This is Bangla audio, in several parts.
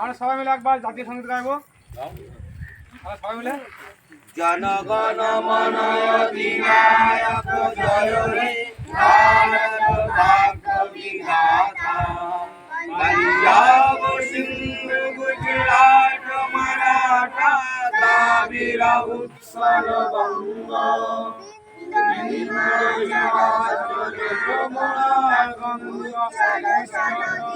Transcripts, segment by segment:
আমরা সবাই মিলে একবার জাতীয় সংগীত গাইবো। আমরা সবাই মিলে। জনগণ মন অধিনায়ক জয় হে ভারত ভাগ্য বিধাতা। পঞ্জাব সিন্ধু গুজরাট মারাঠা দ্রাবিড় উৎসল বঙ্গ। যমুনা গঙ্গা শুভ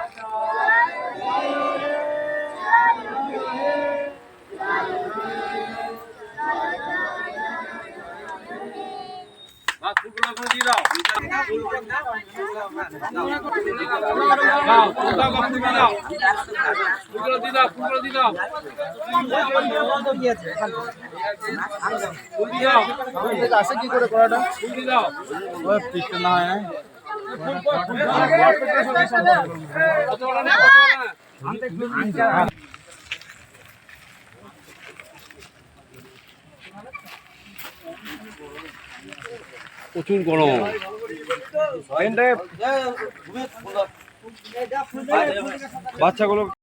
আসে কি করে করাটা কত বড় না কত বড় না প্রচুর গরম। বাচ্চাগুলো